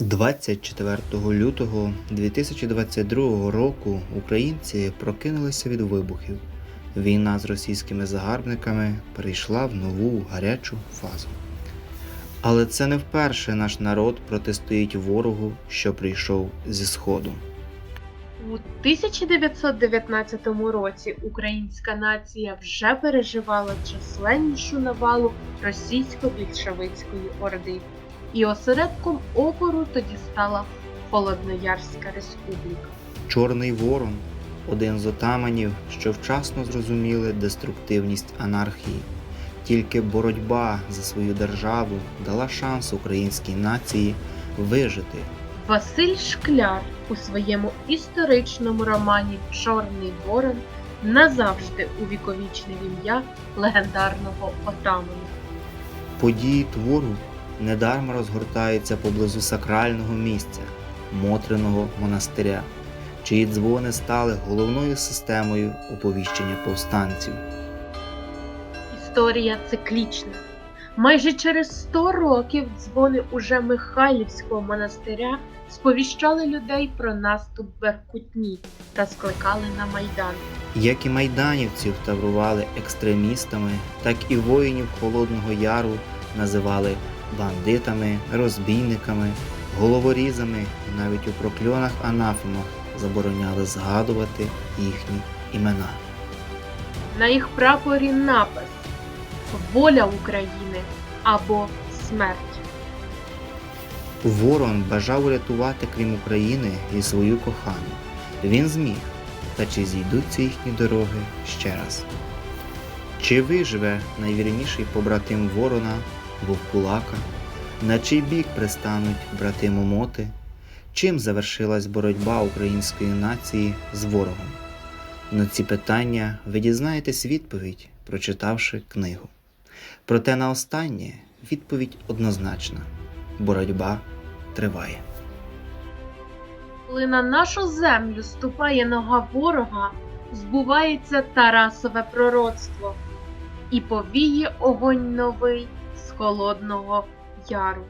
24 лютого 2022 року українці прокинулися від вибухів. Війна з російськими загарбниками перейшла в нову гарячу фазу. Але це не вперше наш народ протистоїть ворогу, що прийшов зі сходу. У 1919 році українська нація вже переживала численнішу навалу російсько-більшовицької орди, і осередком опору тоді стала Холодноярська республіка. Чорний ворон один з отаманів, що вчасно зрозуміли деструктивність анархії. Тільки боротьба за свою державу дала шанс українській нації вижити. Василь Шкляр у своєму історичному романі Чорний Ворон назавжди увіковічнив ім'я легендарного отамана. Події твору недарма розгортаються поблизу сакрального місця, Мотриного монастиря, чиї дзвони стали головною системою оповіщення повстанців. Історія циклічна. Майже через 100 років дзвони уже Михайлівського монастиря сповіщали людей про наступ Беркутні та скликали на Майдан. Як і майданівців таврували екстремістами, так і воїнів Холодного Яру називали бандитами, розбійниками, головорізами і навіть у прокльонах анафемах забороняли згадувати їхні імена. На їх прапорі напис Воля України або смерть. Ворон бажав урятувати крім України і свою кохану. Він зміг, та чи зійдуться їхні дороги ще раз? Чи виживе найвірніший побратим ворона, вовкулака? На чий бік пристануть брати Момоти? Чим завершилась боротьба української нації з ворогом? На ці питання ви дізнаєтесь відповідь, прочитавши книгу. Проте на останнє відповідь однозначна: боротьба триває. Коли на нашу землю ступає нога ворога, збувається Тарасове пророцтво і повіє огонь новий холодного яру.